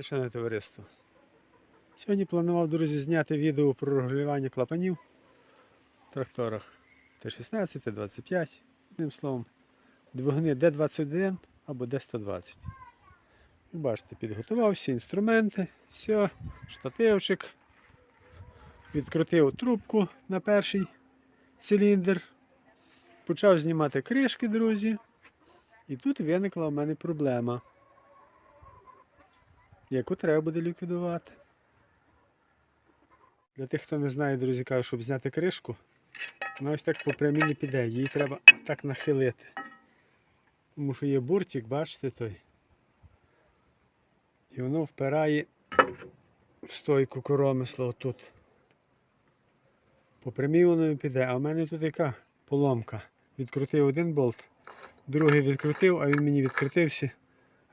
Шановне товариство. Сьогодні планував, друзі, зняти відео про регулювання клапанів в тракторах Т-16, Т-25, одним словом, двигуни Д-21 або Д-120. Бачите, підготував всі інструменти, все, штативчик, відкрутив трубку на перший циліндр, почав знімати кришки, друзі. І тут виникла в мене проблема яку треба буде ліквідувати. Для тих, хто не знає, друзі, кажу, щоб зняти кришку, вона ось так по прямій не піде, її треба так нахилити. Тому що є буртик, бачите той. І воно впирає в стойку коромисла отут. По прямій воно не піде, а в мене тут яка поломка. Відкрутив один болт, другий відкрутив, а він мені відкрутився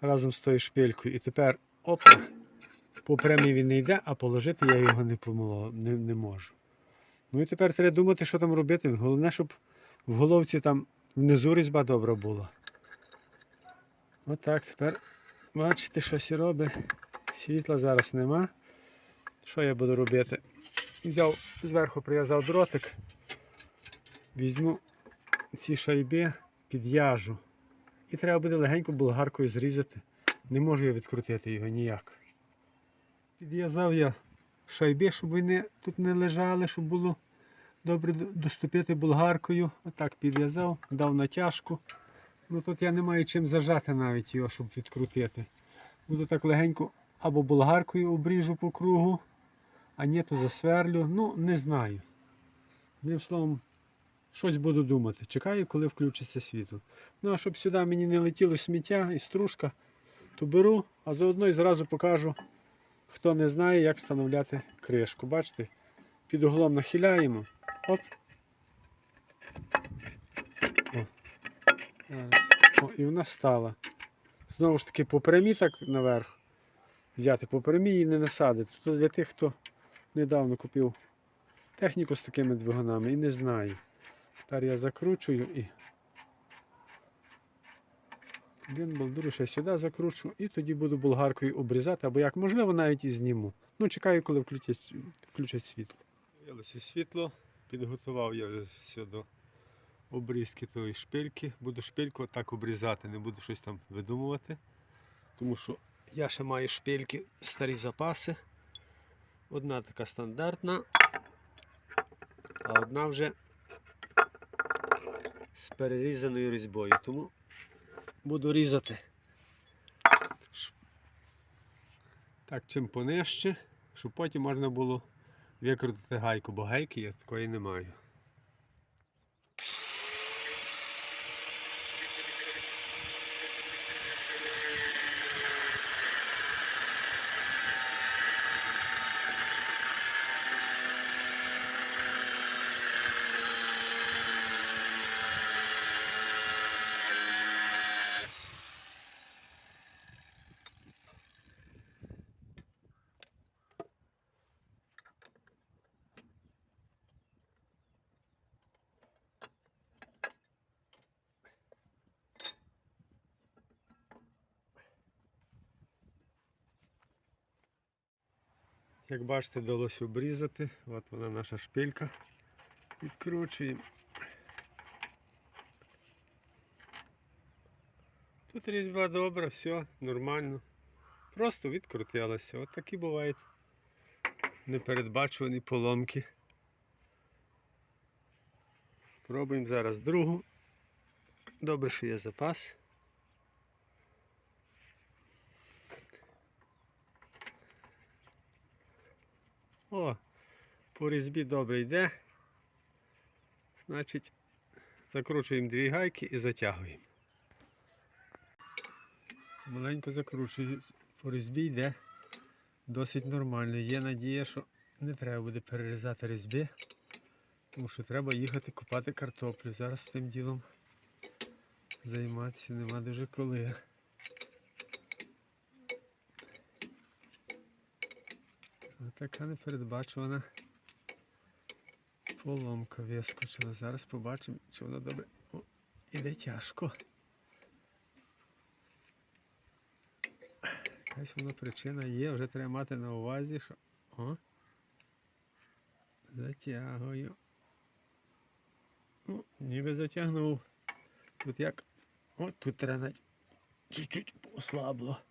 разом з тою шпилькою. І тепер опа, по прямій він не йде, а положити я його не, помило, не, не можу. Ну і тепер треба думати, що там робити. Головне, щоб в головці там внизу різьба добра була. Отак, тепер бачите, щось робить. Світла зараз нема. Що я буду робити? Взяв зверху прив'язав дротик, візьму ці шайби, підв'яжу. І треба буде легенько болгаркою зрізати. Не можу я відкрутити його ніяк. Підв'язав я шайби, щоб вони тут не лежали, щоб було добре доступити болгаркою. Отак підв'язав, дав натяжку. Ну тут я не маю чим зажати навіть його, щоб відкрутити. Буду так легенько або болгаркою обріжу по кругу, а ні, то засверлю. Ну, не знаю. Одним словом, щось буду думати. Чекаю, коли включиться світло. Ну а щоб сюди мені не летіло сміття і стружка, то беру, а заодно і зразу покажу, хто не знає, як встановляти кришку. Бачите, під углом нахиляємо. Оп. О. О, і вона стала. Знову ж таки, по прямій так наверх. Взяти по прямій і не насадити. Тут для тих, хто недавно купив техніку з такими двигунами і не знає. Тепер я закручую і один болдур ще сюди закручу і тоді буду болгаркою обрізати, або як можливо навіть і зніму. Ну, чекаю, коли включать, включать світло. З'явилося світло, підготував я вже все до обрізки тої шпильки. Буду шпильку так обрізати, не буду щось там видумувати. Тому що я ще маю шпильки, старі запаси. Одна така стандартна, а одна вже з перерізаною різьбою. Тому буду різати. Так, чим понижче, щоб потім можна було викрутити гайку, бо гайки я такої не маю. Як бачите, вдалося обрізати. От вона наша шпилька. Відкручуємо. Тут різьба добра, все нормально. Просто відкрутилася. От такі бувають непередбачувані поломки. Пробуємо зараз другу. Добре, що є запас. О, по різьбі добре йде. Значить, закручуємо дві гайки і затягуємо. Маленько закручую, по різьбі йде досить нормально. Є надія, що не треба буде перерізати різьби, тому що треба їхати купати картоплю. Зараз тим ділом займатися нема дуже коли. Така непередбачувана поломка вискочила. Зараз побачимо, чи воно добре. О, іде тяжко. Якась воно причина є, вже треба мати на увазі, що. О. Затягую. Ну, ніби затягнув. Тут як. О, тут треба навіть чуть-чуть послабло.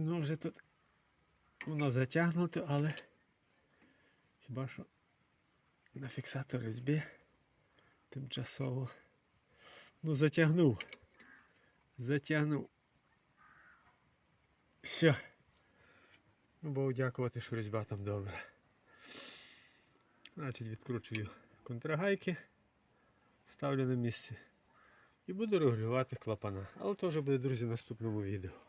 Ну, вже тут воно затягнуто, але хіба що на фіксатор різьби тимчасово. Ну, затягнув. Затягнув. Все. Ну, Богу дякувати, що різьба там добра. Значить, відкручую контрагайки, ставлю на місце і буду регулювати клапана. Але то вже буде, друзі, в наступному відео.